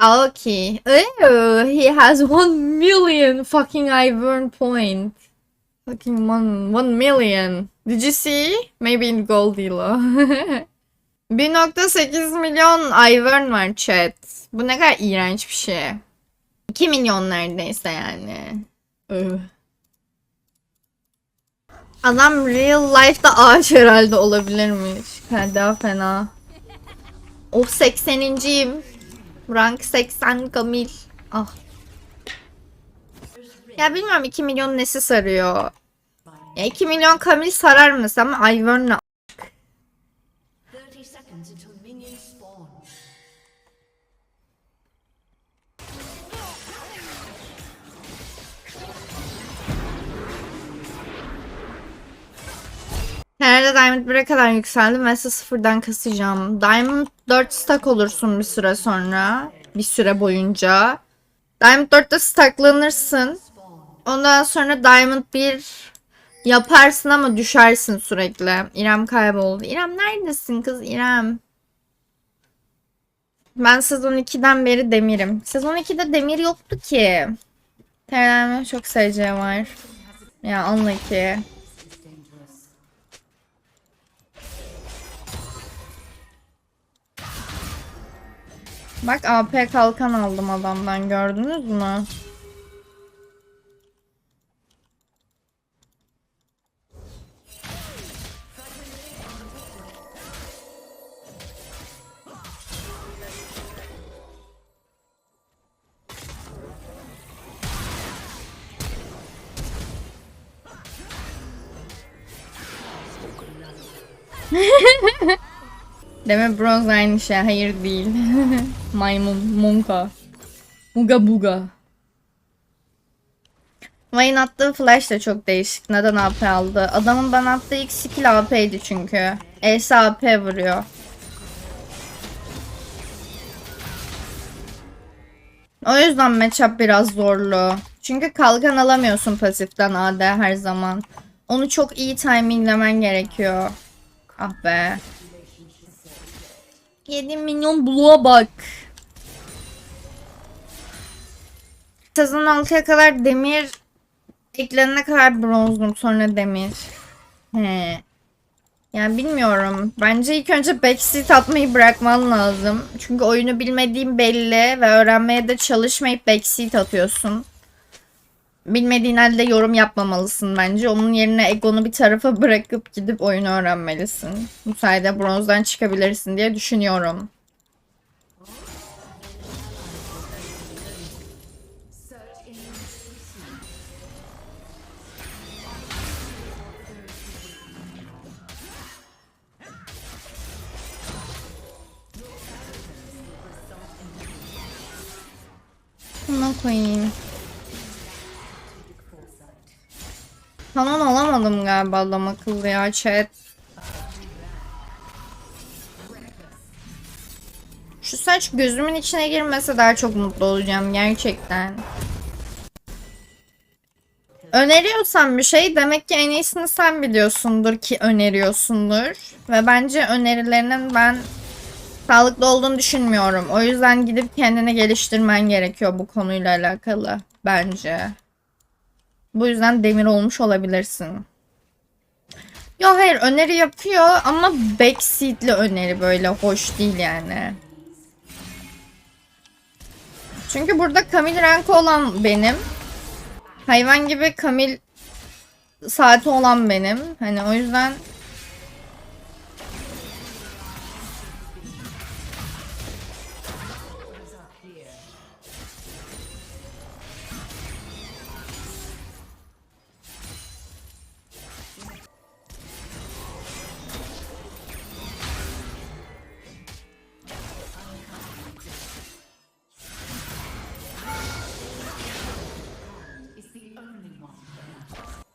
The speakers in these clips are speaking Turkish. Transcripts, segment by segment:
Okay. Ew, he has one million fucking Ivern point. Fucking one, one million. Did you see? Maybe in Goldilo. 1.8 milyon Ivern var chat. Bu ne kadar iğrenç bir şey. 2 milyon neredeyse yani. Adam real life'da ağaç herhalde olabilirmiş. Ha, Daha fena. Of 80'inciyim. Rank 80 Kamil. Ah. Ya bilmiyorum 2 milyon nesi sarıyor. Ya 2 milyon Kamil sarar mı? Ama Ivern'la 30 seconds until minions spawn. Herhalde Diamond 1'e kadar yükseldim ve sıfırdan kasacağım. Diamond 4 stack olursun bir süre sonra. Bir süre boyunca. Diamond 4'te stacklanırsın. Ondan sonra Diamond 1 yaparsın ama düşersin sürekli. İrem kayboldu. İrem neredesin kız İrem? Ben sezon 2'den beri demirim. Sezon 2'de demir yoktu ki. Terlenme çok SC var. Ya anla ki. Bak AP kalkan aldım adamdan gördünüz mü? Deme bronz aynı şey. Hayır değil. Maymun. Monka. Buga buga. Vayne attığı flash da çok değişik. Neden AP aldı? Adamın bana attığı ilk skill AP'ydi çünkü. Ace AP vuruyor. O yüzden matchup biraz zorlu. Çünkü kalkan alamıyorsun pasiften AD her zaman. Onu çok iyi timinglemen gerekiyor. Ah be. 7 milyon buluğa bak. Sezon 6'ya kadar demir eklenene kadar bronzdum sonra demir. He. Yani bilmiyorum. Bence ilk önce backseat atmayı bırakman lazım. Çünkü oyunu bilmediğin belli ve öğrenmeye de çalışmayıp backseat atıyorsun. Bilmediğin halde yorum yapmamalısın bence. Onun yerine egonu bir tarafa bırakıp gidip oyunu öğrenmelisin. Bu sayede bronzdan çıkabilirsin diye düşünüyorum. Buna koyayım. Kanon alamadım galiba adam akıllı ya chat. Şu saç gözümün içine girmese daha çok mutlu olacağım gerçekten. Öneriyorsan bir şey demek ki en iyisini sen biliyorsundur ki öneriyorsundur. Ve bence önerilerinin ben sağlıklı olduğunu düşünmüyorum. O yüzden gidip kendini geliştirmen gerekiyor bu konuyla alakalı bence. Bu yüzden demir olmuş olabilirsin. Yo hayır öneri yapıyor ama backseat'li öneri böyle hoş değil yani. Çünkü burada Kamil rankı olan benim. Hayvan gibi Kamil saati olan benim. Hani o yüzden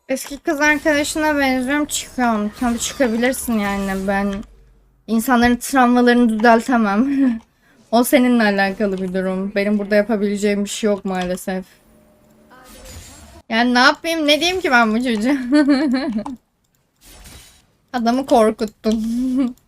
Eski kız arkadaşına benziyorum çıkıyorum. Tabii çıkabilirsin yani ben insanların travmalarını düzeltemem. o seninle alakalı bir durum. Benim burada yapabileceğim bir şey yok maalesef. Yani ne yapayım ne diyeyim ki ben bu çocuğa? Adamı korkuttun.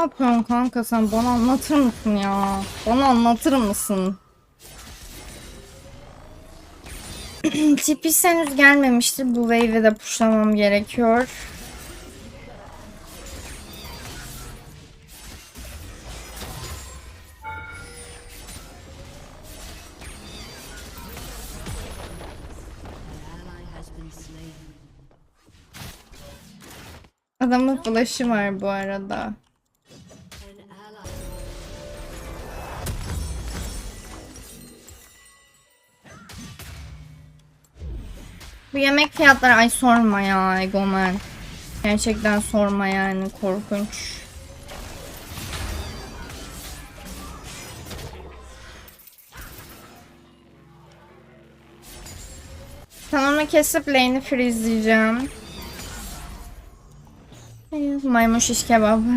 yapıyorsun kanka sen? Bana anlatır mısın ya? Bana anlatır mısın? Tipi henüz gelmemiştir. Bu wave'i de pushlamam gerekiyor. Adamın flash'ı var bu arada. Bu yemek fiyatları ay sorma ya Egomen. Gerçekten sorma yani korkunç. Onu kesip lane'i freezleyeceğim. Maymun şiş kebap.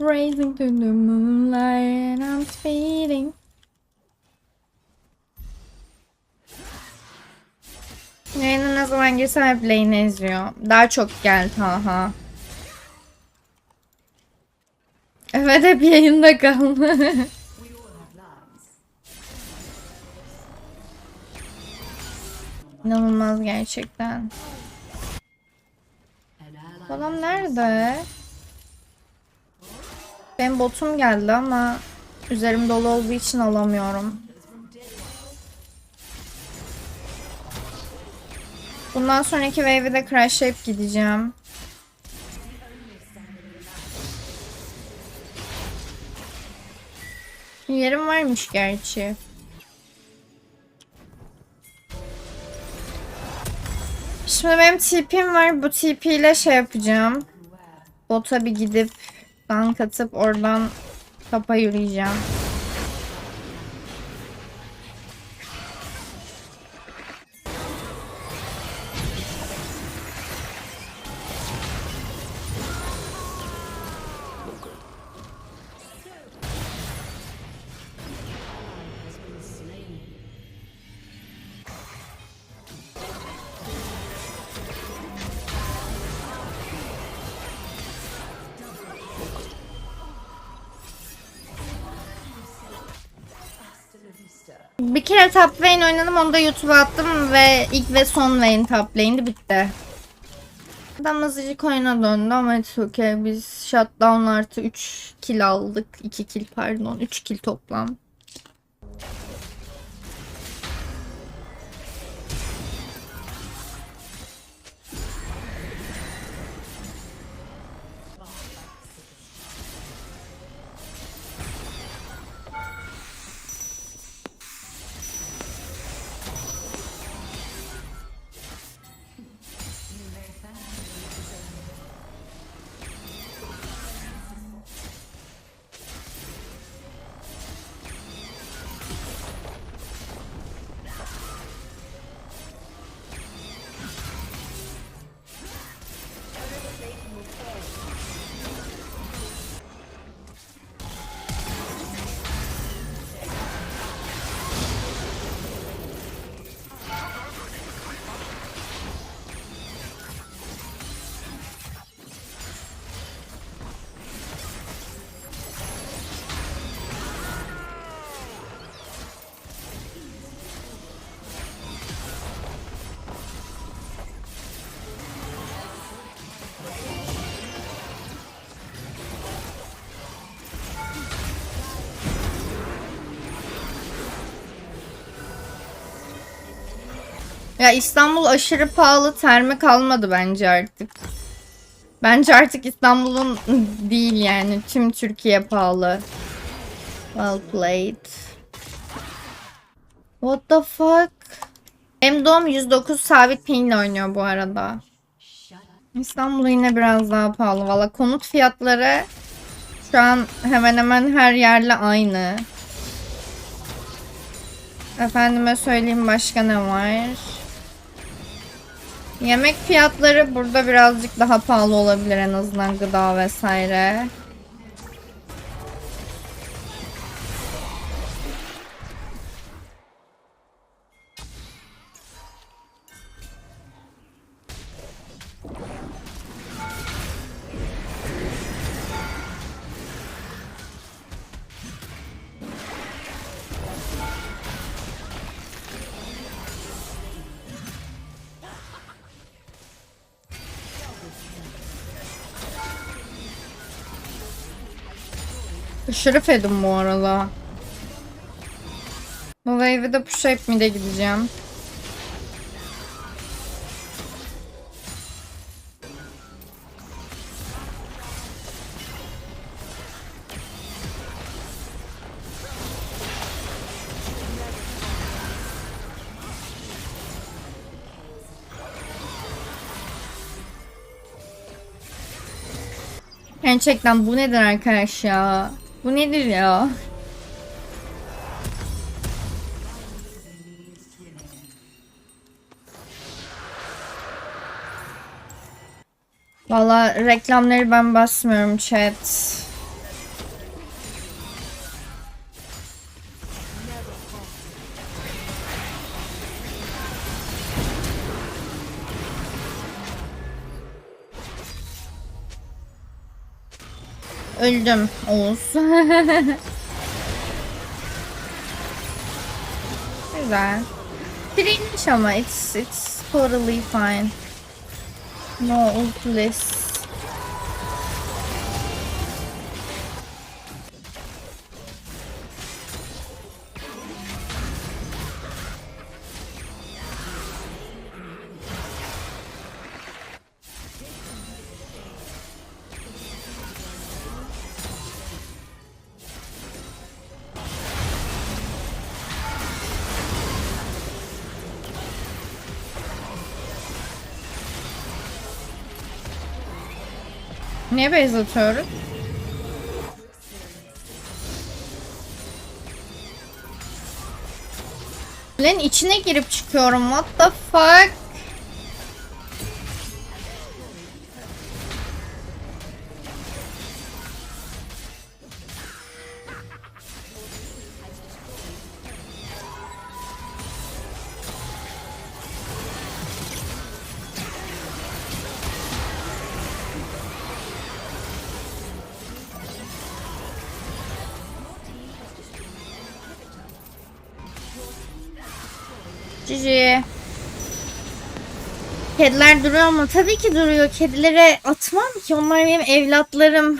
Raising to the moonlight I'm speeding. Yayına ne zaman girsem hep lane'i izliyor. Daha çok gel Taha. Evet hep yayında kal. İnanılmaz gerçekten. Adam nerede? Benim botum geldi ama üzerim dolu olduğu için alamıyorum. Bundan sonraki wave'i de crashlayıp gideceğim. Yerim varmış gerçi. Şimdi benim TP'm var. Bu TP ile şey yapacağım. Bota bir gidip gank atıp oradan tapa yürüyeceğim. Bir kere top lane oynadım onu da YouTube'a attım ve ilk ve son lane top lane'di bitti. Adam hızlıcık oyuna döndü ama it's okay. Biz shutdown artı 3 kill aldık. 2 kill pardon. 3 kill toplam. Ya İstanbul aşırı pahalı terme kalmadı bence artık. Bence artık İstanbul'un değil yani tüm Türkiye pahalı. Well played. What the fuck? Benim doğum 109 sabit pingle oynuyor bu arada. İstanbul yine biraz daha pahalı. Valla konut fiyatları şu an hemen hemen her yerle aynı. Efendime söyleyeyim başka ne var? Yemek fiyatları burada birazcık daha pahalı olabilir en azından gıda vesaire. Aşırı fedim bu arada. Bu wave'i de push up mid'e gideceğim. Gerçekten bu nedir arkadaş ya? Bu nedir ya? Valla reklamları ben basmıyorum chat. Öldüm Oğuz. Güzel. Direnmiş ama it's it's totally fine. No ultless. Niye base atıyoruz? Lan içine girip çıkıyorum. What the fuck? Cici. Kediler duruyor mu? Tabii ki duruyor. Kedilere atmam ki. Onlar benim evlatlarım.